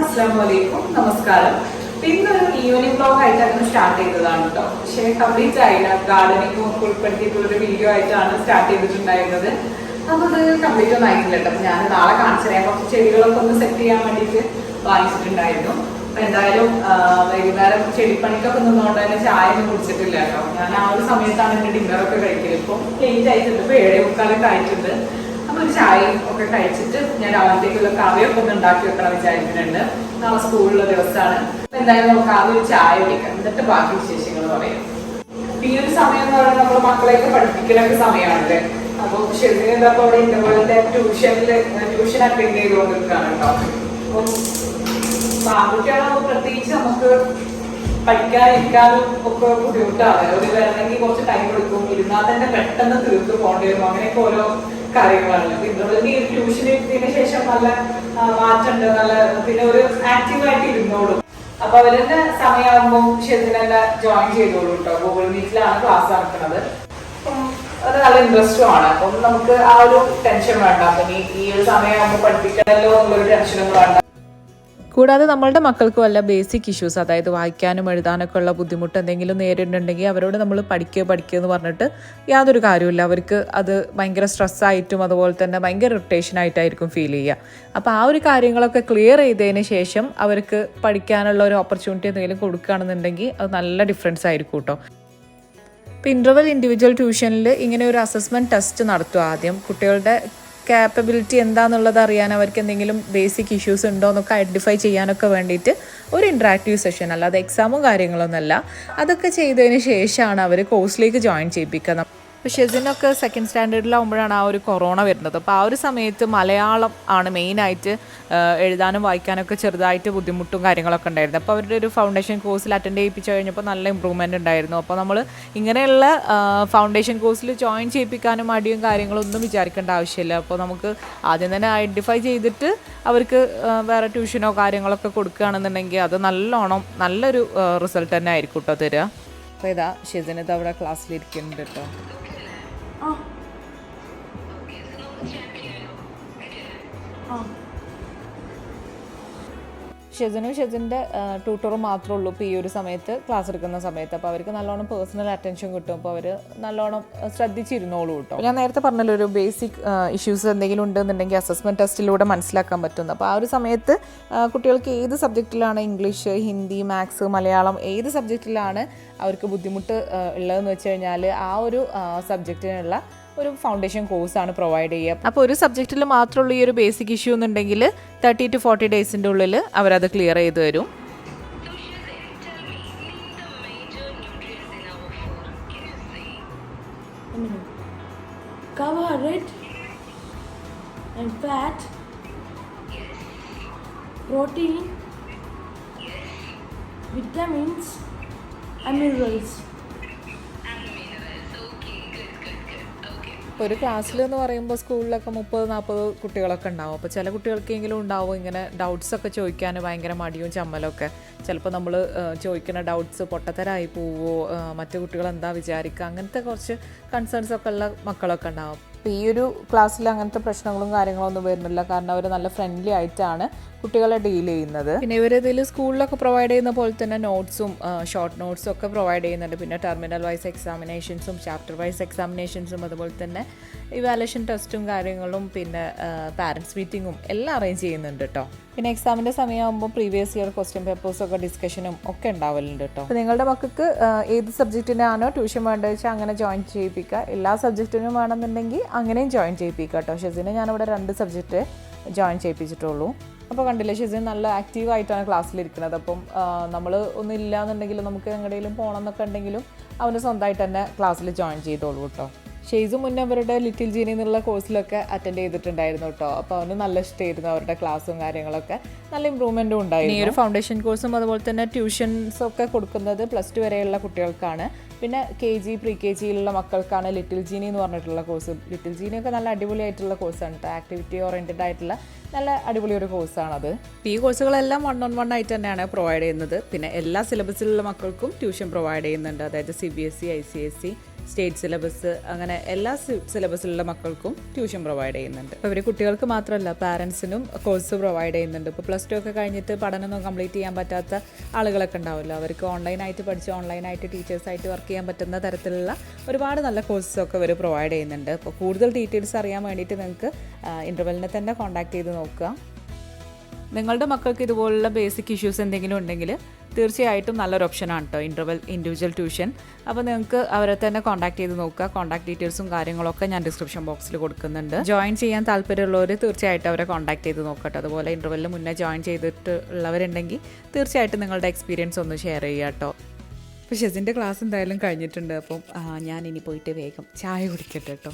അസ്സാം വലൈക്കും നമസ്കാരം. ഇന്നൊരു ഈവനിങ് ബ്ലോഗ് ആയിട്ടാണ് സ്റ്റാർട്ട് ചെയ്തതാണ് കേട്ടോ പക്ഷേ കംപ്ലീറ്റ് ആയില്ല. ഗാർഡനിങ് ഒക്കെ ഉൾപ്പെടുത്തിയിട്ടുള്ള ഒരു വീഡിയോ ആയിട്ടാണ് സ്റ്റാർട്ട് ചെയ്തിട്ടുണ്ടായിരുന്നത്. അത് കംപ്ലീറ്റ് ഒന്നും ആയിട്ടില്ല കേട്ടോ ഞാൻ നാളെ കാണിച്ചു കുറച്ച് ചെടികളൊക്കെ ഒന്ന് സെറ്റ് ചെയ്യാൻ വേണ്ടിയിട്ട് വാങ്ങിച്ചിട്ടുണ്ടായിരുന്നു. എന്തായാലും വൈകുന്നേരം ചെടിപ്പണിക്കൊക്കെ നിന്നുകൊണ്ട് തന്നെ ചായ ഒന്നും കുടിച്ചിട്ടില്ല കേട്ടോ ഞാൻ ആ ഒരു സമയത്താണ് എന്റെ ഡിന്നറൊക്കെ കഴിക്കുന്നത് ഇപ്പം ലേറ്റ് ആയിട്ടുണ്ട്. ഇപ്പൊ ഏഴേ മുക്കാലൊക്കെ ആയിട്ടുണ്ട്. അപ്പൊ ഒരു ചായയും ഒക്കെ കഴിച്ചിട്ട് ഞാൻ രാവിലത്തേക്കുള്ള കാവ്യൊക്കെ ഒന്ന് ഉണ്ടാക്കി വെക്കണം വിചാരിക്കുന്നുണ്ട്. നാളെ സ്കൂളിലെ ദിവസമാണ്. എന്തായാലും നമുക്ക് ആദ്യം ഒരു ചായ കുടിക്കാം. എന്നിട്ട് ബാക്കി വിശേഷങ്ങൾ പറയാം. ഈ ഒരു സമയം എന്ന് പറയുന്നത് നമ്മൾ മക്കളെയൊക്കെ പഠിപ്പിക്കുന്ന സമയമാണല്ലേ? അപ്പൊ ശരി എന്താ അവിടെ ട്യൂഷനിൽ ട്യൂഷൻ അറ്റൻഡ് ചെയ്തുകൊണ്ട് നിൽക്കുകയാണ് കേട്ടോ. അപ്പം ആൺകുട്ടികളാകുമ്പോൾ പ്രത്യേകിച്ച് നമുക്ക് പഠിക്കാതിരിക്കാനും ഒക്കെ ബുദ്ധിമുട്ടാണ്. ഒരു വരണമെങ്കിൽ കുറച്ച് ടൈം കൊടുക്കും ഇരുന്നാൽ തന്നെ പെട്ടെന്ന് തീർത്ത് പോകേണ്ടി വരും. അങ്ങനെയൊക്കെ ഓരോ കാര്യങ്ങളാണ്. ഈ ട്യൂഷൻ എടുത്തതിന് ശേഷം നല്ല മാറ്റുണ്ട് നല്ല പിന്നെ ഒരു ആക്റ്റീവായിട്ട് ഇരുന്നോളും. അപ്പൊ അവരെന്നെ സമയമാകുമ്പോൾ തന്നെ ജോയിൻ ചെയ്തോളൂ കേട്ടോ ഗൂഗിൾ മീറ്റിലാണ് ക്ലാസ് നടക്കുന്നത്. അത് നല്ല ഇൻട്രസ്റ്റും ആണ്. അപ്പം നമുക്ക് ആ ഒരു ടെൻഷൻ വേണ്ട. അപ്പം ഈ ഒരു സമയമാകുമ്പോൾ പഠിപ്പിക്കണമല്ലോ എന്നുള്ളൊരു ടെൻഷനൊന്നും വേണ്ട കൂടാതെ നമ്മളുടെ മക്കൾക്ക് വല്ല ബേസിക് ഇഷ്യൂസ് അതായത് വായിക്കാനും എഴുതാനൊക്കെ ഉള്ള ബുദ്ധിമുട്ട് എന്തെങ്കിലും നേരിടുന്നുണ്ടെങ്കിൽ അവരോട് നമ്മൾ പഠിക്കുക പഠിക്കുക എന്ന് പറഞ്ഞിട്ട് യാതൊരു കാര്യമില്ല അവർക്ക് അത് ഭയങ്കര സ്ട്രെസ്സായിട്ടും അതുപോലെ തന്നെ ഭയങ്കര ഇറിറ്റേഷൻ ആയിട്ടായിരിക്കും ഫീൽ ചെയ്യുക. അപ്പോൾ ആ ഒരു കാര്യങ്ങളൊക്കെ ക്ലിയർ ചെയ്തതിന് ശേഷം അവർക്ക് പഠിക്കാനുള്ള ഒരു ഓപ്പർച്യൂണിറ്റി എന്തെങ്കിലും കൊടുക്കുകയാണെന്നുണ്ടെങ്കിൽ അത് നല്ല ഡിഫറൻസ് ആയിരിക്കും കേട്ടോ. ഇപ്പോൾ ഇന്റർവൽ ഇൻഡിവിജ്വൽ ട്യൂഷനിൽ ഇങ്ങനെ ഒരു അസസ്മെന്റ് ടെസ്റ്റ് നടത്തും ആദ്യം. കുട്ടികളുടെ കാപ്പബിലിറ്റി എന്താണെന്നുള്ളത് അറിയാൻ അവർക്ക് എന്തെങ്കിലും ബേസിക് ഇഷ്യൂസ് ഉണ്ടോ എന്നൊക്കെ ഐഡന്റിഫൈ ചെയ്യാനൊക്കെ വേണ്ടിയിട്ട് ഒരു ഇൻട്രാക്റ്റീവ് സെഷൻ അല്ലാതെ എക്സാമും കാര്യങ്ങളൊന്നുമല്ല അതൊക്കെ ചെയ്തതിന് ശേഷമാണ് അവർ കോഴ്സിലേക്ക് ജോയിൻ ചെയ്യിപ്പിക്കുക ഇപ്പോൾ ഷെസിനൊക്കെ സെക്കൻഡ് സ്റ്റാൻഡേർഡിലാവുമ്പോഴാണ് ആ ഒരു കൊറോണ വരുന്നത്. അപ്പോൾ ആ ഒരു സമയത്ത് മലയാളം ആണ് മെയിനായിട്ട് എഴുതാനും വായിക്കാനൊക്കെ ചെറുതായിട്ട് ബുദ്ധിമുട്ടും കാര്യങ്ങളൊക്കെ ഉണ്ടായിരുന്നു. അപ്പോൾ അവരുടെ ഒരു ഫൗണ്ടേഷൻ കോഴ്സിൽ അറ്റൻഡ് ചെയ്യിപ്പിച്ച് കഴിഞ്ഞപ്പോൾ നല്ല ഇമ്പ്രൂവ്മെന്റ് ഉണ്ടായിരുന്നു. അപ്പോൾ നമ്മൾ ഇങ്ങനെയുള്ള ഫൗണ്ടേഷൻ കോഴ്സിൽ ജോയിൻ ചെയ്യിപ്പിക്കാനും മടിയും കാര്യങ്ങളൊന്നും വിചാരിക്കേണ്ട ആവശ്യമില്ല. അപ്പോൾ നമുക്ക് ആദ്യം തന്നെ ഐഡന്റിഫൈ ചെയ്തിട്ട് അവർക്ക് വേറെ ട്യൂഷനോ കാര്യങ്ങളൊക്കെ കൊടുക്കുകയാണെന്നുണ്ടെങ്കിൽ അത് നല്ലോണം നല്ലൊരു റിസൾട്ട് തന്നെ ആയിരിക്കും കേട്ടോ തരിക അപ്പോൾ ഇതാ ഷിസിനിത് അവിടെ ക്ലാസ്സിലിരിക്കുന്നുണ്ട് കേട്ടോ 啊 ഷെസിനും ഷെസിന്റെ ട്യൂട്ടറും മാത്രമേ ഉള്ളൂ ഇപ്പോൾ ഈ ഒരു സമയത്ത് ക്ലാസ് എടുക്കുന്ന സമയത്ത്. അപ്പോൾ അവർക്ക് നല്ലോണം പേഴ്സണൽ അറ്റൻഷൻ കിട്ടും. അപ്പോൾ അവർ നല്ലോണം ശ്രദ്ധിച്ചിരുന്നോളൂ കേട്ടോ. ഞാൻ നേരത്തെ പറഞ്ഞല്ലോ ഒരു ബേസിക് ഇഷ്യൂസ് എന്തെങ്കിലും ഉണ്ടെന്നുണ്ടെങ്കിൽ അസസ്മെന്റ് ടെസ്റ്റിലൂടെ മനസ്സിലാക്കാൻ പറ്റുന്നു അപ്പോൾ ആ ഒരു സമയത്ത് കുട്ടികൾക്ക് ഏത് സബ്ജക്റ്റിലാണ് ഇംഗ്ലീഷ് ഹിന്ദി മാത്സ് മലയാളം ഏത് സബ്ജക്റ്റിലാണ് അവർക്ക് ബുദ്ധിമുട്ട് ഉള്ളതെന്ന് വെച്ച് കഴിഞ്ഞാൽ ആ ഒരു സബ്ജക്റ്റിനുള്ള ഒരു ഫൗണ്ടേഷൻ കോഴ്സാണ് പ്രൊവൈഡ് ചെയ്യുക അപ്പോൾ ഒരു സബ്ജക്റ്റിൽ മാത്രമുള്ള ഈ ഒരു ബേസിക് ഇഷ്യൂ എന്നുണ്ടെങ്കിൽ തേർട്ടി ടു ഫോർട്ടി ഡേയ്സിന്റെ ഉള്ളിൽ അവരത് ക്ലിയർ ചെയ്ത് തരും and Carbohydrate and fat. Protein. Vitamins and minerals. ഇപ്പോൾ ഒരു ക്ലാസ്സിൽ എന്ന് പറയുമ്പോൾ സ്കൂളിലൊക്കെ മുപ്പത് നാൽപ്പത് കുട്ടികളൊക്കെ ഉണ്ടാവും. അപ്പോൾ ചില കുട്ടികൾക്കെങ്കിലും ഉണ്ടാവും ഇങ്ങനെ ഡൗട്ട്സ് ഒക്കെ ചോദിക്കാൻ ഭയങ്കര മടിയും ചമ്മലൊക്കെ ചിലപ്പോൾ നമ്മൾ ചോദിക്കുന്ന ഡൗട്ട്സ് പൊട്ടത്തരായി പോവോ മറ്റു കുട്ടികൾ എന്താ വിചാരിക്കുക അങ്ങനത്തെ കുറച്ച് കൺസേൺസ് ഒക്കെ ഉള്ള മക്കളൊക്കെ ഉണ്ടാവും. അപ്പോൾ ഈ ഒരു ക്ലാസ്സിൽ അങ്ങനത്തെ പ്രശ്നങ്ങളും കാര്യങ്ങളൊന്നും വരുന്നില്ല. കാരണം അവർ നല്ല ഫ്രണ്ട്ലി ആയിട്ടാണ് കുട്ടികളെ ഡീൽ ചെയ്യുന്നത്. പിന്നെ ഇവർ ഇതിൽ സ്കൂളിലൊക്കെ പ്രൊവൈഡ് ചെയ്യുന്ന പോലെ തന്നെ നോട്ട്സും ഷോർട്ട് നോട്ട്സും ഒക്കെ പ്രൊവൈഡ് ചെയ്യുന്നുണ്ട്. പിന്നെ ടെർമിനൽ വൈസ് എക്സാമിനേഷൻസും ചാപ്റ്റർ വൈസ് എക്സാമിനേഷൻസും അതുപോലെ തന്നെ ഇവാലുവേഷൻ ടെസ്റ്റും കാര്യങ്ങളും പിന്നെ പാരൻസ് മീറ്റിങ്ങും എല്ലാം അറേഞ്ച് ചെയ്യുന്നുണ്ട് കേട്ടോ പിന്നെ എക്സാമിന്റെ സമയമാകുമ്പോൾ പ്രീവിയസ് ഇയർ ക്വസ്റ്റ്യൻ പേപ്പേഴ്സൊക്കെ ഡിസ്കഷനും ഒക്കെ ഉണ്ടാവലുണ്ട് കേട്ടോ അപ്പോൾ നിങ്ങളുടെ മക്കൾക്ക് ഏത് സബ്ജക്റ്റിനാണോ ട്യൂഷൻ വേണ്ടത് വെച്ചാൽ അങ്ങനെ ജോയിൻ ചെയ്യിപ്പിക്കുക. എല്ലാ സബ്ജക്റ്റിനും വേണമെന്നുണ്ടെങ്കിൽ അങ്ങനെയും ജോയിൻ ചെയ്യിപ്പിക്കുക കേട്ടോ ഷെസിനെ ഞാനിവിടെ രണ്ട് സബ്ജക്റ്റ് ജോയിൻ ചെയ്യിപ്പിച്ചിട്ടുള്ളൂ. അപ്പോൾ കണ്ടില്ലേ ഷെസിൻ നല്ല ആക്റ്റീവായിട്ടാണ് ക്ലാസ്സിലിരിക്കുന്നത് അപ്പം നമ്മൾ ഒന്നും ഇല്ല എന്നുണ്ടെങ്കിൽ നമുക്ക് എങ്ങടെയും പോകണം എന്നൊക്കെ ഉണ്ടെങ്കിലും അവന് സ്വന്തമായിട്ട് തന്നെ ക്ലാസ്സിൽ ജോയിൻ ചെയ്തോളൂ കേട്ടോ ഷെയ്സ് മുന്നേ അവരുടെ ലിറ്റിൽ ജീനി എന്നുള്ള കോഴ്സിലൊക്കെ അറ്റൻഡ് ചെയ്തിട്ടുണ്ടായിരുന്നു കേട്ടോ അപ്പോൾ അവന് നല്ല ഇഷ്ടമായിരുന്നു അവരുടെ ക്ലാസ്സും കാര്യങ്ങളൊക്കെ. നല്ല ഇമ്പ്രൂവ്മെന്റും ഉണ്ടായിരുന്നു. ഈ ഒരു ഫൗണ്ടേഷൻ കോഴ്സും അതുപോലെ തന്നെ ട്യൂഷൻസ് ഒക്കെ കൊടുക്കുന്നത് പ്ലസ് ടു വരെയുള്ള കുട്ടികൾക്കാണ്. പിന്നെ കെ ജി പ്രീ കെ ജിയിലുള്ള മക്കൾക്കാണ് ലിറ്റിൽ ജീനി എന്ന് പറഞ്ഞിട്ടുള്ള കോഴ്സ് ലിറ്റിൽ ജീനിയൊക്കെ നല്ല അടിപൊളിയായിട്ടുള്ള കോഴ്സാണ് ആക്ടിവിറ്റി ഓറിയന്റഡ് ആയിട്ടുള്ള നല്ല അടിപൊളി ഒരു കോഴ്സാണത് ഈ കോഴ്സുകളെല്ലാം വൺ ഓൺ വൺ ആയിട്ട് തന്നെയാണ് പ്രൊവൈഡ് ചെയ്യുന്നത്. പിന്നെ എല്ലാ സിലബസിലുള്ള മക്കൾക്കും ട്യൂഷൻ പ്രൊവൈഡ് ചെയ്യുന്നുണ്ട്. അതായത് C B S C I C S C state syllabus അങ്ങനെ എല്ലാ സിലബസിലുള്ള മക്കൾക്കും ട്യൂഷൻ പ്രൊവൈഡ് ചെയ്യുന്നുണ്ട്. അപ്പോൾ ഇവർ കുട്ടികൾക്ക് മാത്രമല്ല പാരൻസിനും കോഴ്സ് പ്രൊവൈഡ് ചെയ്യുന്നുണ്ട്. ഇപ്പോൾ പ്ലസ് ടു ഒക്കെ കഴിഞ്ഞിട്ട് പഠനമൊന്നും കംപ്ലീറ്റ് ചെയ്യാൻ പറ്റാത്ത ആളുകളൊക്കെ ഉണ്ടാവുമല്ലോ. അവർക്ക് ഓൺലൈനായിട്ട് പഠിച്ച് ഓൺലൈനായിട്ട് ടീച്ചേഴ്സായിട്ട് വർക്ക് ചെയ്യാൻ പറ്റുന്ന തരത്തിലുള്ള ഒരുപാട് നല്ല കോഴ്സസ് ഒക്കെ ഇവർ പ്രൊവൈഡ് ചെയ്യുന്നുണ്ട്. അപ്പോൾ കൂടുതൽ ഡീറ്റെയിൽസ് അറിയാൻ വേണ്ടിയിട്ട് നിങ്ങൾക്ക് ഇന്റർവെലിനെ തന്നെ കോൺടാക്ട് ചെയ്ത് നോക്കുക. നിങ്ങളുടെ മക്കൾക്ക് ഇതുപോലുള്ള ബേസിക് ഇഷ്യൂസ് എന്തെങ്കിലും ഉണ്ടെങ്കിൽ തീർച്ചയായിട്ടും നല്ലൊരു ഓപ്ഷനാണ് കേട്ടോ ഇന്റർവെൽ ഇൻഡിവിജ്വൽ ട്യൂഷൻ അപ്പോൾ നിങ്ങൾക്ക് അവരെ തന്നെ കോൺടാക്ട് ചെയ്ത് നോക്കുക. കോൺടാക്ട് ഡീറ്റെയിൽസും കാര്യങ്ങളൊക്കെ ഞാൻ ഡിസ്ക്രിപ്ഷൻ ബോക്സിൽ കൊടുക്കുന്നുണ്ട്. ജോയിൻ ചെയ്യാൻ താല്പര്യമുള്ളവർ തീർച്ചയായിട്ടും അവരെ കോൺടാക്ട് ചെയ്ത് നോക്കട്ടെ അതുപോലെ ഇന്റർവെല്ലിൽ മുന്നേ ജോയിൻ ചെയ്തിട്ട് ഉള്ളവരുണ്ടെങ്കിൽ തീർച്ചയായിട്ടും നിങ്ങളുടെ എക്സ്പീരിയൻസ് ഒന്ന് ഷെയർ ചെയ്യുക കേട്ടോ അപ്പോൾ ഷെസിന്റെ ക്ലാസ് എന്തായാലും കഴിഞ്ഞിട്ടുണ്ട്. അപ്പം ഞാൻ ഇനി പോയിട്ട് വേഗം ചായ കുടിക്കട്ടെ കേട്ടോ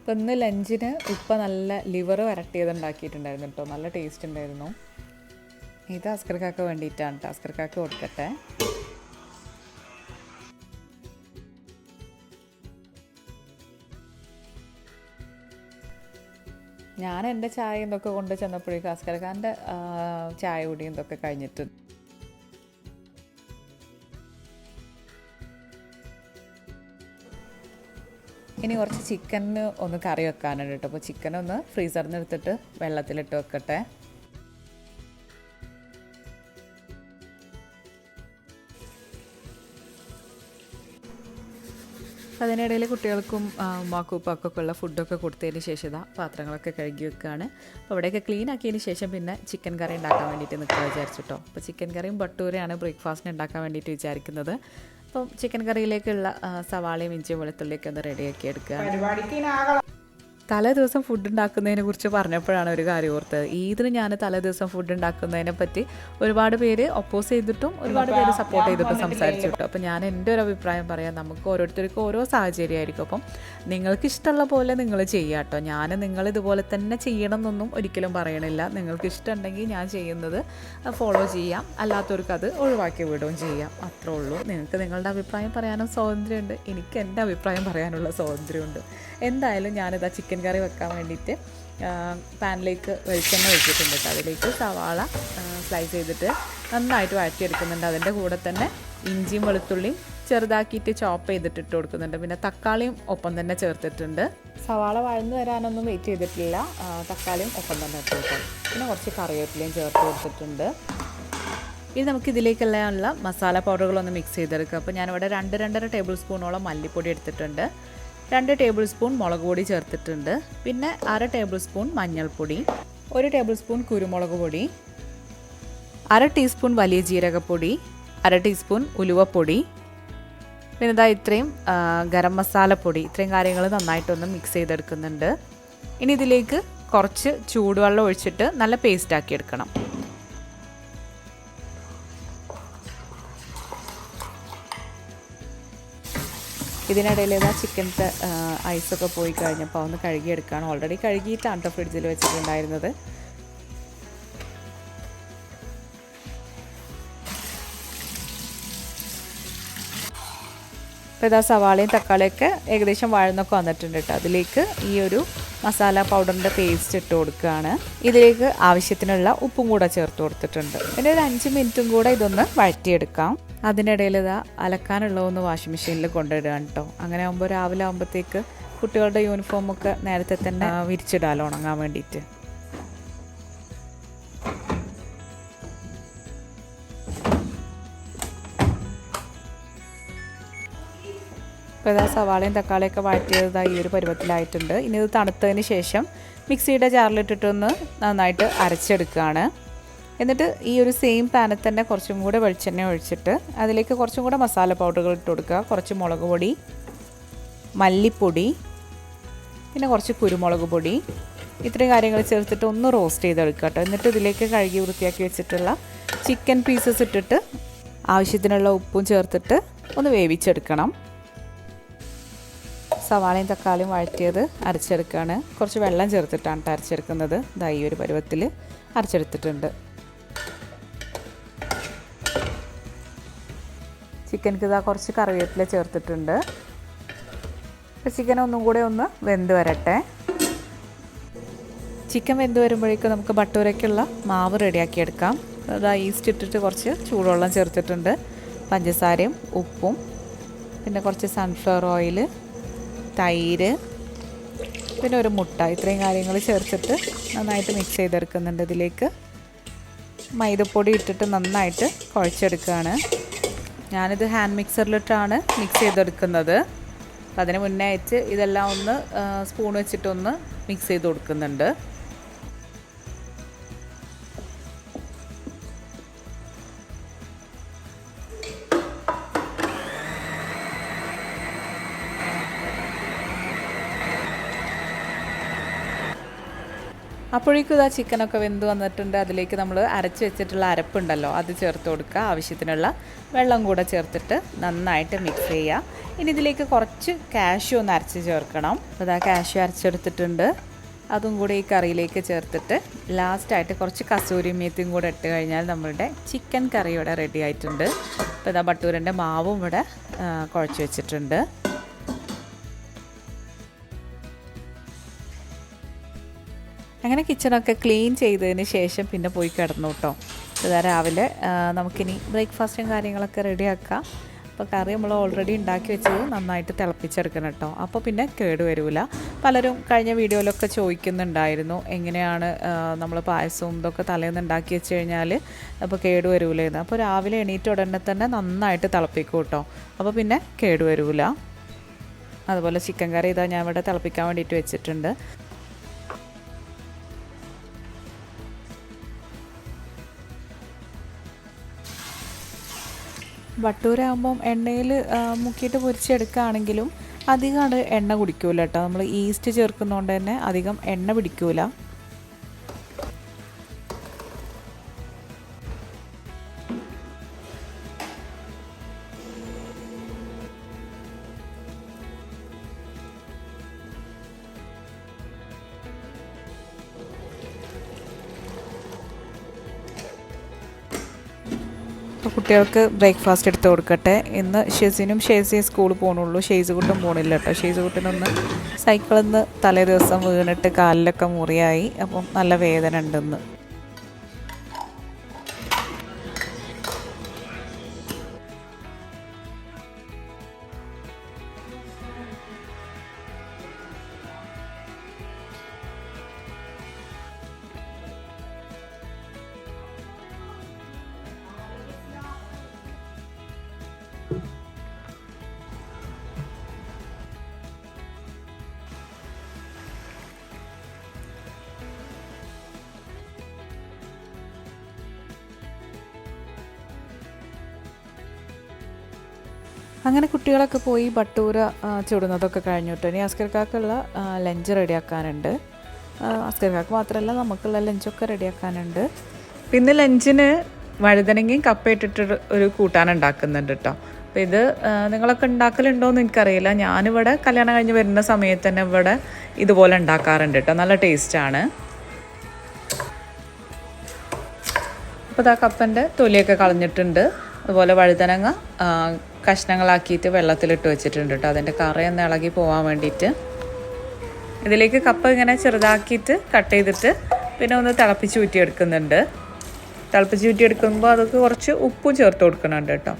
അപ്പം ഇന്ന് ലഞ്ചിന് ഉപ്പ നല്ല ലിവർ വരട്ടിയത് ഉണ്ടാക്കിയിട്ടുണ്ടായിരുന്നു കേട്ടോ. നല്ല ടേസ്റ്റ് ഉണ്ടായിരുന്നു. ഇത് അസ്കർക്കാക്ക് വേണ്ടിയിട്ടാണ് കേട്ടോ. അസ്കർക്കാക്ക് കൊടുക്കട്ടെ. ഞാൻ എന്റെ ചായ എന്തൊക്കെ കൊണ്ട് ചെന്നപ്പോഴേക്കും അസ്കർഖാന്റെ ചായ കുടി എന്തൊക്കെ കഴിഞ്ഞിട്ട് ഇനി കുറച്ച് ചിക്കന് ഒന്ന് കറി വെക്കാനുണ്ട് കേട്ടോ. അപ്പോൾ ചിക്കൻ ഒന്ന് ഫ്രീസറിൽ നിന്ന് എടുത്തിട്ട് വെള്ളത്തിലിട്ട് വെക്കട്ടെ. അതിനിടയിൽ കുട്ടികൾക്കും ഉപ്പാക്കൊക്കെ ഉള്ള ഫുഡൊക്കെ കൊടുത്തതിന് ശേഷം പാത്രങ്ങളൊക്കെ കഴുകി വെക്കുകയാണ് അപ്പോൾ അവിടെയൊക്കെ ക്ലീൻ ആക്കിയതിന് ശേഷം പിന്നെ ചിക്കൻ കറി ഉണ്ടാക്കാൻ വേണ്ടിയിട്ട് നിൽക്കുക വിചാരിച്ചിട്ടോ അപ്പോൾ ചിക്കൻ കറിയും ബട്ടൂരയാണ് ബ്രേക്ക്ഫാസ്റ്റിന് ഉണ്ടാക്കാൻ വേണ്ടിയിട്ട് വിചാരിക്കുന്നത്. അപ്പം ചിക്കൻ കറിയിലേക്കുള്ള സവാളയും ഇഞ്ചിയും വെളുത്തുള്ളിയൊക്കെ ഒന്ന് റെഡിയാക്കി എടുക്കുക. തലേ ദിവസം ഫുഡ് ഉണ്ടാക്കുന്നതിനെ കുറിച്ച് പറഞ്ഞപ്പോഴാണ് ഒരു കാര്യം ഓർത്തത്. ഈദിന് ഞാൻ തലേ ദിവസം ഫുഡ് ഉണ്ടാക്കുന്നതിനെ പറ്റി ഒരുപാട് പേര് ഒപ്പോസ് ചെയ്തിട്ടും ഒരുപാട് പേര് സപ്പോർട്ട് ചെയ്തിട്ടും സംസാരിച്ചു കേട്ടോ അപ്പം ഞാൻ എന്റെ ഒരു അഭിപ്രായം പറയാം. നമുക്ക് ഓരോരുത്തർക്കും ഓരോ സാഹചര്യമായിരിക്കും. അപ്പം നിങ്ങൾക്ക് ഇഷ്ടമുള്ള പോലെ നിങ്ങൾ ചെയ്യുക കേട്ടോ. ഞാൻ നിങ്ങൾ ഇതുപോലെ തന്നെ ചെയ്യണം എന്നൊന്നും ഒരിക്കലും പറയണില്ല. നിങ്ങൾക്ക് ഇഷ്ടമുണ്ടെങ്കിൽ ഞാൻ ചെയ്യുന്നത് ഫോളോ ചെയ്യാം. അല്ലാത്തവർക്ക് അത് ഒഴിവാക്കി വിടുകയും ചെയ്യാം. അത്രേ ഉള്ളൂ. നിങ്ങൾക്ക് നിങ്ങളുടെ അഭിപ്രായം പറയാനും സ്വാതന്ത്ര്യമുണ്ട്. എനിക്ക് എന്റെ അഭിപ്രായം പറയാനുള്ള സ്വാതന്ത്ര്യമുണ്ട്. എന്തായാലും ഞാനിതാ ചിക്കൻ കറി വെക്കാൻ വേണ്ടിയിട്ട് പാനിലേക്ക് വെളിച്ചെണ്ണ ഒഴിച്ചിട്ടുണ്ട് കേട്ടോ. അതിലേക്ക് സവാള സ്ലൈസ് ചെയ്തിട്ട് നന്നായിട്ട് വഴറ്റിയെടുക്കുന്നുണ്ട്. അതിന്റെ കൂടെ തന്നെ ഇഞ്ചിയും വെളുത്തുള്ളിയും ചെറുതാക്കിയിട്ട് ചോപ്പ് ചെയ്തിട്ട് ഇട്ട് കൊടുക്കുന്നുണ്ട്. പിന്നെ തക്കാളിയും ഒപ്പം തന്നെ ചേർത്തിട്ടുണ്ട്. സവാള വഴന്ന് വരാനൊന്നും വെയിറ്റ് ചെയ്തിട്ടില്ല. തക്കാളിയും ഒപ്പം തന്നെ ഇട്ട് കൊടുക്കും. പിന്നെ കുറച്ച് കറിവേപ്പിലയും ചേർത്ത് കൊടുത്തിട്ടുണ്ട്. ഇനി നമുക്ക് ഇതിലേക്കെല്ലാം മസാല പൗഡറുകളൊന്ന് മിക്സ് ചെയ്തെടുക്കുക അപ്പോൾ ഞാനിവിടെ രണ്ട് രണ്ടര ടേബിൾ സ്പൂണോളം മല്ലിപ്പൊടി എടുത്തിട്ടുണ്ട്. രണ്ട് ടേബിൾ സ്പൂൺ മുളക് പൊടി ചേർത്തിട്ടുണ്ട്. പിന്നെ അര ടേബിൾ സ്പൂൺ മഞ്ഞൾപ്പൊടി ഒരു ടേബിൾ സ്പൂൺ കുരുമുളക് പൊടി അര ടീസ്പൂൺ വലിയ ജീരകപ്പൊടി അര ടീസ്പൂൺ ഉലുവപ്പൊടി. പിന്നെ ഇതാ ഇത്രയും ഗരം മസാലപ്പൊടി ഇത്രയും കാര്യങ്ങൾ നന്നായിട്ടൊന്ന് മിക്സ് ചെയ്തെടുക്കുന്നുണ്ട്. ഇനി ഇതിലേക്ക് കുറച്ച് ചൂടുവെള്ളം ഒഴിച്ചിട്ട് നല്ല പേസ്റ്റാക്കി എടുക്കണം. ഇതിനിടയിൽ ഇതാ ചിക്കന്റെ ഐസൊക്കെ പോയി കഴിഞ്ഞപ്പോൾ ഒന്ന് കഴുകിയെടുക്കുകയാണ് ഓൾറെഡി കഴുകിയിട്ടാണ് കേട്ടോ ഫ്രിഡ്ജിൽ വെച്ചിട്ടുണ്ടായിരുന്നത്. അപ്പോൾ ഇതാ സവാളയും തക്കാളിയൊക്കെ ഏകദേശം വഴന്നൊക്കെ വന്നിട്ടുണ്ട് കേട്ടോ അതിലേക്ക് ഈ ഒരു മസാല പൗഡറിന്റെ പേസ്റ്റ് ഇട്ട് കൊടുക്കുകയാണ്. ഇതിലേക്ക് ആവശ്യത്തിനുള്ള ഉപ്പും കൂടെ ചേർത്ത് കൊടുത്തിട്ടുണ്ട്. പിന്നെ ഒരു അഞ്ച് മിനിറ്റും കൂടെ ഇതൊന്ന് വഴറ്റിയെടുക്കാം. അതിനിടയിൽ ഇതാ അലക്കാനുള്ളതൊന്ന് വാഷിംഗ് മെഷീനിൽ കൊണ്ടിടുകയാണ് കേട്ടോ അങ്ങനെ ആകുമ്പോൾ രാവിലെ ആകുമ്പോഴത്തേക്ക് കുട്ടികളുടെ യൂണിഫോമൊക്കെ നേരത്തെ തന്നെ വിരിച്ചിടാലോ ഉണങ്ങാൻ വേണ്ടിയിട്ട്. ഇപ്പോൾ ഇതാ സവാളയും തക്കാളിയൊക്കെ വാറ്റിയതാ ഈ ഒരു പരുവത്തിലായിട്ടുണ്ട്. ഇനി ഇത് തണുത്തതിന് ശേഷം മിക്സിയുടെ ജാറിലിട്ടിട്ടൊന്ന് നന്നായിട്ട് അരച്ചെടുക്കുകയാണ്. എന്നിട്ട് ഈ ഒരു സെയിം പാനിൽ തന്നെ കുറച്ചും കൂടെ വെളിച്ചെണ്ണ ഒഴിച്ചിട്ട് അതിലേക്ക് കുറച്ചും കൂടെ മസാല പൗഡറുകൾ ഇട്ട് കൊടുക്കുക. കുറച്ച് മുളക് പൊടി മല്ലിപ്പൊടി പിന്നെ കുറച്ച് കുരുമുളക് പൊടി. ഇത്രയും കാര്യങ്ങൾ ചേർത്തിട്ട് ഒന്ന് റോസ്റ്റ് ചെയ്തെടുക്കുക കേട്ടോ. എന്നിട്ട് ഇതിലേക്ക് കഴുകി വൃത്തിയാക്കി വെച്ചിട്ടുള്ള ചിക്കൻ പീസസ് ഇട്ടിട്ട് ആവശ്യത്തിനുള്ള ഉപ്പും ചേർത്തിട്ട് ഒന്ന് വേവിച്ചെടുക്കണം. സവാളയും തക്കാളിയും വഴറ്റിയത് അരച്ചെടുക്കുകയാണ്. കുറച്ച് വെള്ളം ചേർത്തിട്ടാണ് അരച്ചെടുക്കുന്നത്. ഇതാ ഈ ഒരു പരുവത്തിൽ അരച്ചെടുത്തിട്ടുണ്ട്. ചിക്കൻക്ക് ഇതാ കുറച്ച് കറിവേപ്പില ചേർത്തിട്ടുണ്ട്. അപ്പോൾ ചിക്കൻ ഒന്നും കൂടെ ഒന്ന് വെന്ത് വരട്ടെ. ചിക്കൻ വെന്ത് വരുമ്പോഴേക്കും നമുക്ക് ബട്ടൂരയ്ക്കുള്ള മാവ് റെഡിയാക്കി എടുക്കാം അതാ ഈസ്റ്റ് ഇട്ടിട്ട് കുറച്ച് ചൂടുവെള്ളം ചേർത്തിട്ടുണ്ട്. പഞ്ചസാരയും ഉപ്പും പിന്നെ കുറച്ച് സൺഫ്ലവർ ഓയിൽ തൈര് പിന്നെ ഒരു മുട്ട. ഇത്രയും കാര്യങ്ങൾ ചേർത്തിട്ട് നന്നായിട്ട് മിക്സ് ചെയ്തെടുക്കുന്നുണ്ട് ഇതിലേക്ക്. മൈദപ്പൊടി ഇട്ടിട്ട് നന്നായിട്ട് കുഴച്ചെടുക്കുകയാണ്. ഞാനിത് ഹാൻഡ് മിക്സറിലിട്ടാണ് മിക്സ് ചെയ്തെടുക്കുന്നത്. അപ്പം അതിന് മുന്നേ ഇതെല്ലാം ഒന്ന് സ്പൂൺ വെച്ചിട്ടൊന്ന് മിക്സ് ചെയ്ത് കൊടുക്കുന്നുണ്ട്. അപ്പോഴേക്കും ഇതാ ചിക്കനൊക്കെ വെന്ത് വന്നിട്ടുണ്ട്. അതിലേക്ക് നമ്മൾ അരച്ച് വെച്ചിട്ടുള്ള അരപ്പുണ്ടല്ലോ അത് ചേർത്ത് കൊടുക്കുക. ആവശ്യത്തിനുള്ള വെള്ളം കൂടെ ചേർത്തിട്ട് നന്നായിട്ട് മിക്സ് ചെയ്യുക. ഇനി ഇതിലേക്ക് കുറച്ച് കാഷ്യൂ ഒന്ന് അരച്ച് ചേർക്കണം. അപ്പോൾ ഇതാ കാഷ്യൂ അരച്ചെടുത്തിട്ടുണ്ട്. അതും കൂടെ ഈ കറിയിലേക്ക് ചേർത്തിട്ട് ലാസ്റ്റായിട്ട് കുറച്ച് കസൂരി മേത്തിയും കൂടെ ഇട്ട് കഴിഞ്ഞാൽ നമ്മളുടെ ചിക്കൻ കറി ഇവിടെ റെഡി ആയിട്ടുണ്ട്. ഇപ്പോൾ ഇതാ ബട്ടൂരന്റെ മാവും ഇവിടെ കുഴച്ച് വെച്ചിട്ടുണ്ട്. അങ്ങനെ കിച്ചണൊക്കെ ക്ലീൻ ചെയ്തതിന് ശേഷം പിന്നെ പോയി കിടന്നു കേട്ടോ ഇതാ രാവിലെ നമുക്കിനി ബ്രേക്ക്ഫാസ്റ്റും കാര്യങ്ങളൊക്കെ റെഡിയാക്കാം അപ്പോൾ കറി നമ്മൾ ഓൾറെഡി ഉണ്ടാക്കി വെച്ചത് നന്നായിട്ട് തിളപ്പിച്ചെടുക്കണം കേട്ടോ അപ്പോൾ പിന്നെ കേട് വരില്ല പലരും കഴിഞ്ഞ വീഡിയോയിലൊക്കെ ചോദിക്കുന്നുണ്ടായിരുന്നു എങ്ങനെയാണ് നമ്മൾ പായസവും ഇതൊക്കെ തലേന്ന് ഉണ്ടാക്കി വെച്ച് കഴിഞ്ഞാൽ അപ്പോൾ കേട് എന്ന് അപ്പോൾ രാവിലെ എണീറ്റ് ഉടനെ തന്നെ നന്നായിട്ട് തിളപ്പിക്കും കേട്ടോ അപ്പോൾ പിന്നെ കേട് വരില്ല അതുപോലെ ചിക്കൻ കറി ഇതാ ഞാൻ ഇവിടെ തിളപ്പിക്കാൻ വേണ്ടിയിട്ട് വെച്ചിട്ടുണ്ട്. വട്ടൂരാകുമ്പം എണ്ണയിൽ മുക്കിയിട്ട് പൊരിച്ചെടുക്കുകയാണെങ്കിലും അധികമാണ് എണ്ണ കുടിക്കൂല കേട്ടോ. നമ്മൾ ഈസ്റ്റ് ചേർക്കുന്നതുകൊണ്ട് തന്നെ അധികം എണ്ണ പിടിക്കൂല. കുട്ടികൾക്ക് ബ്രേക്ക്ഫാസ്റ്റ് എടുത്ത് കൊടുക്കട്ടെ. ഇന്ന് ഷെസിനും ഷേസിയും സ്കൂളിൽ പോകണുള്ളൂ ഷെയ്സ് കുട്ടും പോകണില്ല കേട്ടോ. ഷെയ്സ് കുട്ടിനൊന്ന് സൈക്കിളിൽ നിന്ന് തലേ ദിവസം വീണിട്ട് കാലിലൊക്കെ മുറിയായി. അപ്പം നല്ല വേദന ഉണ്ടെന്ന്. അങ്ങനെ കുട്ടികളൊക്കെ പോയി ബട്ടൂര ചുടുന്നതൊക്കെ കഴിഞ്ഞിട്ട് ഇനി അസ്കർക്കാക്കുള്ള ലഞ്ച് റെഡിയാക്കാനുണ്ട്. അസ്കർക്കാക്ക് മാത്രമല്ല നമുക്കുള്ള ലഞ്ചൊക്കെ റെഡിയാക്കാനുണ്ട്. പിന്നെ ലഞ്ചിന് വഴുതനങ്ങയും കപ്പ ഇട്ടിട്ട് ഒരു കൂട്ടാൻ ഉണ്ടാക്കുന്നുണ്ട് കേട്ടോ അപ്പോൾ ഇത് നിങ്ങളൊക്കെ ഉണ്ടാക്കലുണ്ടോ എന്ന് എനിക്കറിയില്ല. ഞാനിവിടെ കല്യാണം കഴിഞ്ഞ് വരുന്ന സമയത്ത് തന്നെ ഇവിടെ ഇതുപോലെ ഉണ്ടാക്കാറുണ്ട് കേട്ടോ നല്ല ടേസ്റ്റാണ് അപ്പോൾ ഇതാ കപ്പന്റെ തൊലിയൊക്കെ കളഞ്ഞിട്ടുണ്ട്. അതുപോലെ വഴുതനങ്ങ കഷ്ണങ്ങളാക്കിയിട്ട് വെള്ളത്തിലിട്ട് വെച്ചിട്ടുണ്ട് കേട്ടോ അതിന്റെ കറയൊന്ന് ഇളകി പോകാൻ വേണ്ടിയിട്ട്. ഇതിലേക്ക് കപ്പ ഇങ്ങനെ ചെറുതാക്കിയിട്ട് കട്ട് ചെയ്തിട്ട് പിന്നെ ഒന്ന് തിളപ്പിച്ച് ഊറ്റിയെടുക്കുന്നുണ്ട്. തിളപ്പിച്ച് ഊറ്റിയെടുക്കുമ്പോൾ അതൊക്കെ കുറച്ച് ഉപ്പും ചേർത്ത് കൊടുക്കുന്നുണ്ട് കേട്ടോ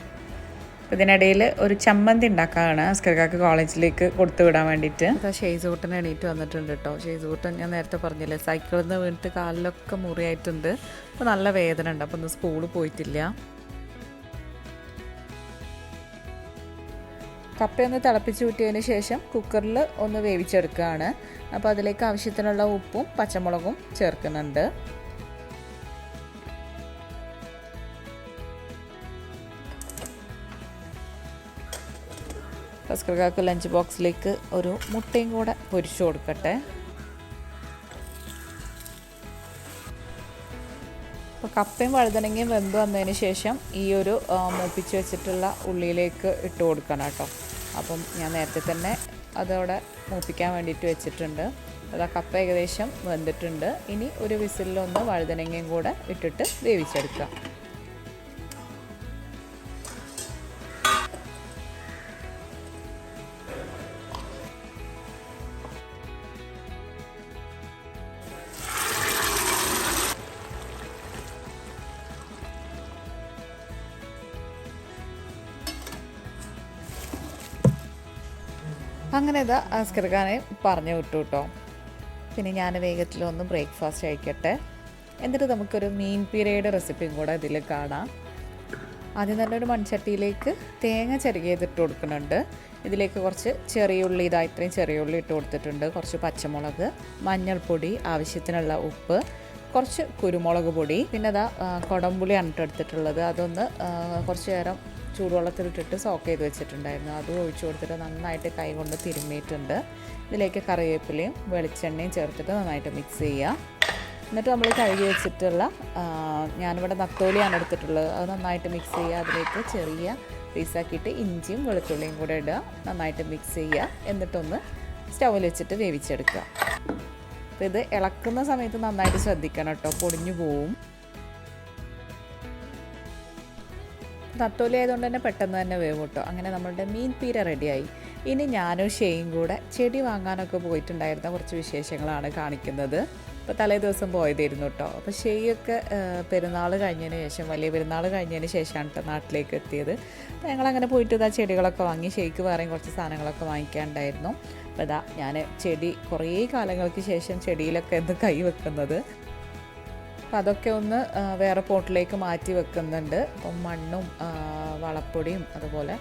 ഇതിനിടയിൽ ഒരു ചമ്മന്തി ഉണ്ടാക്കാനാണ് അസ്കർക്കാക്ക് കോളേജിലേക്ക് കൊടുത്തു വിടാൻ വേണ്ടിയിട്ട്. ഷെയ്സൂട്ടൻ എണീറ്റ് വന്നിട്ടുണ്ട് കേട്ടോ ഷെയ്സൂട്ടൻ ഞാൻ നേരത്തെ പറഞ്ഞില്ലേ സൈക്കിളിൽ നിന്ന് വീണിട്ട് കാലിലൊക്കെ മുറിയായിട്ടുണ്ട്. അപ്പോൾ നല്ല വേദന ഉണ്ട്. അപ്പോൾ ഒന്ന് സ്കൂളിൽ പോയിട്ടില്ല. കപ്പയൊന്ന് തിളപ്പിച്ച് കൂട്ടിയതിന് ശേഷം കുക്കറിൽ ഒന്ന് വേവിച്ചെടുക്കുകയാണ്. അപ്പോൾ അതിലേക്ക് ആവശ്യത്തിനുള്ള ഉപ്പും പച്ചമുളകും ചേർക്കുന്നുണ്ട്. ഫസ്കർക്കാക്ക് ലഞ്ച് ബോക്സിലേക്ക് ഒരു മുട്ടയും കൂടെ പൊരിച്ചു കൊടുക്കട്ടെ. കപ്പയും വഴുതനങ്ങയും വെന്ത് വന്നതിന് ശേഷം ഈ ഒരു മൂപ്പിച്ച് വെച്ചിട്ടുള്ള ഉള്ളിയിലേക്ക് ഇട്ട് കൊടുക്കണം കേട്ടോ. അപ്പം ഞാൻ നേരത്തെ തന്നെ അതവിടെ മൂപ്പിക്കാൻ വേണ്ടിയിട്ട് വെച്ചിട്ടുണ്ട്. അത് ആ കപ്പ ഏകദേശം വെന്തിട്ടുണ്ട്. ഇനി ഒരു വിസിലൊന്ന് വഴുതനങ്ങയും കൂടെ ഇട്ടിട്ട് വേവിച്ചെടുക്കുക ഇതാ അസ്കർഖാനെ പറഞ്ഞു വിട്ടു കേട്ടോ പിന്നെ ഞാൻ വേഗത്തിലൊന്ന് ബ്രേക്ക്ഫാസ്റ്റ് കഴിക്കട്ടെ. എന്നിട്ട് നമുക്കൊരു മീൻ പീരയുടെ റെസിപ്പിയും കൂടെ ഇതിൽ കാണാം. ആദ്യം തന്നെ ഒരു മൺചട്ടിയിലേക്ക് തേങ്ങ ചിരകിയതിട്ട് കൊടുക്കുന്നുണ്ട്. ഇതിലേക്ക് കുറച്ച് ചെറിയ ഉള്ളി ഇതാ ഇത്രയും ചെറിയ ഉള്ളി ഇട്ട് കൊടുത്തിട്ടുണ്ട്. കുറച്ച് പച്ചമുളക് മഞ്ഞൾപ്പൊടി ആവശ്യത്തിനുള്ള ഉപ്പ് കുറച്ച് കുരുമുളക് പൊടി. പിന്നെ അതാ കുടംപുളിയാണ് ഇട്ട് എടുത്തിട്ടുള്ളത്. അതൊന്ന് കുറച്ച് നേരം ചൂടുവെള്ളത്തിലിട്ടിട്ട് സോക്ക് ചെയ്ത് വെച്ചിട്ടുണ്ടായിരുന്നു. അതും ഒഴിച്ചു കൊടുത്തിട്ട് നന്നായിട്ട് കൈ കൊണ്ട് തിരുമ്മിയിട്ടുണ്ട്. ഇതിലേക്ക് കറിവേപ്പിലയും വെളിച്ചെണ്ണയും ചേർത്തിട്ട് നന്നായിട്ട് മിക്സ് ചെയ്യുക. എന്നിട്ട് നമ്മൾ കഴുകി വെച്ചിട്ടുള്ള ഞാനിവിടെ നത്തോലിയാണ് എടുത്തിട്ടുള്ളത്. അത് നന്നായിട്ട് മിക്സ് ചെയ്യുക. അതിലേക്ക് ചെറിയ പീസാക്കിയിട്ട് ഇഞ്ചിയും വെളുത്തുള്ളിയും കൂടെ ഇടുക. നന്നായിട്ട് മിക്സ് ചെയ്യുക. എന്നിട്ടൊന്ന് സ്റ്റൗവിൽ വെച്ചിട്ട് വേവിച്ചെടുക്കുക. അപ്പോൾ ഇത് ഇളക്കുന്ന സമയത്ത് നന്നായിട്ട് ശ്രദ്ധിക്കണം കേട്ടോ. പൊടിഞ്ഞു പോവും. നത്തോലി ആയതുകൊണ്ട് തന്നെ പെട്ടെന്ന് തന്നെ വേവും കേട്ടോ അങ്ങനെ നമ്മളുടെ മീൻ പീര റെഡിയായി. ഇനി ഞാനും ഷെയും കൂടെ ചെടി വാങ്ങാനൊക്കെ പോയിട്ടുണ്ടായിരുന്ന കുറച്ച് വിശേഷങ്ങളാണ് കാണിക്കുന്നത്. ഇപ്പോൾ തലേ ദിവസം പോയതായിരുന്നു കേട്ടോ അപ്പോൾ ഷെയ്യൊക്കെ പെരുന്നാൾ കഴിഞ്ഞതിന് ശേഷം വലിയ പെരുന്നാൾ കഴിഞ്ഞതിന് ശേഷമാണ് കേട്ടോ നാട്ടിലേക്ക് എത്തിയത്. അപ്പോൾ ഞങ്ങളങ്ങനെ പോയിട്ട് ഇതാ ചെടികളൊക്കെ വാങ്ങി ഷെയ്ക്ക് വേറെയും കുറച്ച് സാധനങ്ങളൊക്കെ വാങ്ങിക്കാണ്ടായിരുന്നു. അപ്പോൾ ഇതാ ഞാൻ ചെടി കുറേ കാലങ്ങൾക്ക് ശേഷം ചെടിയിലൊക്കെ എന്ത് കൈ വെക്കുന്നത്. അപ്പം അതൊക്കെ ഒന്ന് വേറെ പോട്ടിലേക്ക് മാറ്റി വെക്കുന്നുണ്ട്. അപ്പം മണ്ണും വളപ്പൊടിയും അതുപോലെ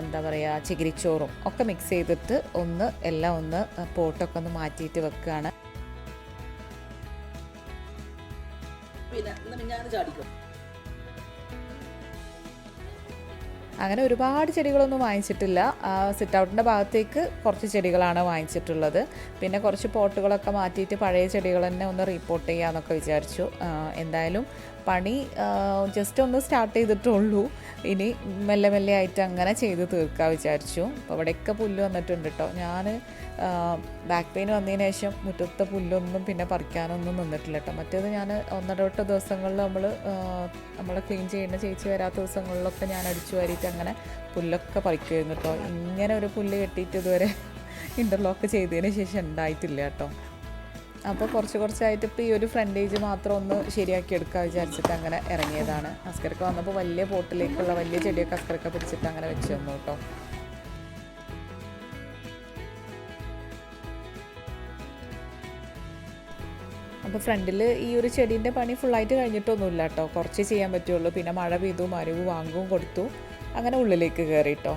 എന്താ പറയുക ചികിരിച്ചോറും ഒക്കെ മിക്സ് ചെയ്തിട്ട് ഒന്ന് എല്ലാം ഒന്ന് പോട്ടൊക്കെ ഒന്ന് മാറ്റിയിട്ട് വെക്കുകയാണ് പിന്നെ ചാടിക്കും? അങ്ങനെ ഒരുപാട് ചെടികളൊന്നും വാങ്ങിച്ചിട്ടില്ല. സിറ്റ് ഔട്ടിന്റെ ഭാഗത്തേക്ക് കുറച്ച് ചെടികളാണ് വാങ്ങിച്ചിട്ടുള്ളത്. പിന്നെ കുറച്ച് പോട്ടുകളൊക്കെ മാറ്റിയിട്ട് പഴയ ചെടികൾ തന്നെ ഒന്ന് റീപ്പോർട്ട് ചെയ്യാമെന്നൊക്കെ വിചാരിച്ചു. എന്തായാലും പണി ജസ്റ്റ് ഒന്ന് സ്റ്റാർട്ട് ചെയ്തിട്ടുള്ളൂ. ഇനി മെല്ലെ മെല്ലെ ആയിട്ട് അങ്ങനെ ചെയ്ത് തീർക്കാൻ വിചാരിച്ചു. അപ്പോൾ അവിടെയൊക്കെ പുല്ല് വന്നിട്ടുണ്ട് കേട്ടോ ഞാൻ ബാക്ക് പെയിൻ വന്നതിന് ശേഷം മുറ്റത്തെ പുല്ലൊന്നും പിന്നെ പറിക്കാനൊന്നും നിന്നിട്ടില്ല കേട്ടോ മറ്റേത് ഞാൻ ഒന്നരവട്ട ദിവസങ്ങളിൽ നമ്മൾ നമ്മൾ ക്ലീൻ ചെയ്യുന്ന ചേച്ചി വരാത്ത ദിവസങ്ങളിലൊക്കെ ഞാൻ അടിച്ചു വാരിയിട്ട് അങ്ങനെ പുല്ലൊക്കെ പറിക്കുമായിരുന്നു കേട്ടോ ഇങ്ങനെ ഒരു പുല്ല് കെട്ടിയിട്ട് ഇതുവരെ ഇന്റർലോക്ക് ചെയ്തതിന് ശേഷം ഉണ്ടായിട്ടില്ല കേട്ടോ അപ്പോൾ കുറച്ച് കുറച്ചായിട്ട് ഇപ്പോൾ ഈ ഒരു ഫ്രണ്ടേജ് മാത്രം ഒന്ന് ശരിയാക്കി എടുക്കാൻ വിചാരിച്ചിട്ട് അങ്ങനെ ഇറങ്ങിയതാണ്. അസ്കരക്ക വന്നപ്പോൾ വലിയ പോട്ടിലേക്കുള്ള വലിയ ചെടിയൊക്കെ അസ്കരക്ക പിടിച്ചിട്ട് അങ്ങനെ വെച്ച് തന്നു കേട്ടോ അപ്പോൾ ഫ്രണ്ടിൽ ഈ ഒരു ചെടീന്റെ പണി ഫുള്ളായിട്ട് കഴിഞ്ഞിട്ടൊന്നുമില്ല കേട്ടോ കുറച്ച് ചെയ്യാൻ പറ്റുള്ളൂ. പിന്നെ മഴ പെയ്തു മരവ് വാങ്ങും കൊടുത്തു. അങ്ങനെ ഉള്ളിലേക്ക് കയറി കേട്ടോ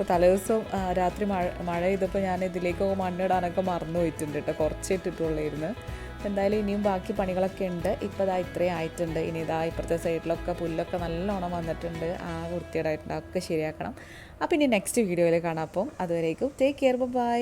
ഇപ്പോൾ തലേദിവസം രാത്രി മഴ മഴ ചെയ്തപ്പോൾ ഞാൻ ഇതിലേക്ക് മണ്ണിടാനൊക്കെ മറന്നു പോയിട്ടുണ്ട് കേട്ടോ. കുറച്ച് ഇട്ടിട്ടുള്ളായിരുന്നു. എന്തായാലും ഇനിയും ബാക്കി പണികളൊക്കെ ഉണ്ട്. ഇപ്പോൾ ഇതാ ഇത്രയും ആയിട്ടുണ്ട്. ഇനി ഇതാ ഇപ്പുറത്തെ സൈഡിലൊക്കെ പുല്ലൊക്കെ നല്ലോണം വന്നിട്ടുണ്ട്. ആ വൃത്തിയേടായിട്ടുണ്ട് അതൊക്കെ ശരിയാക്കണം. അപ്പോൾ ഇനി നെക്സ്റ്റ് വീഡിയോയിൽ കാണാം. അപ്പം അതുവരേക്കും ടേക്ക് കെയർ ബൈ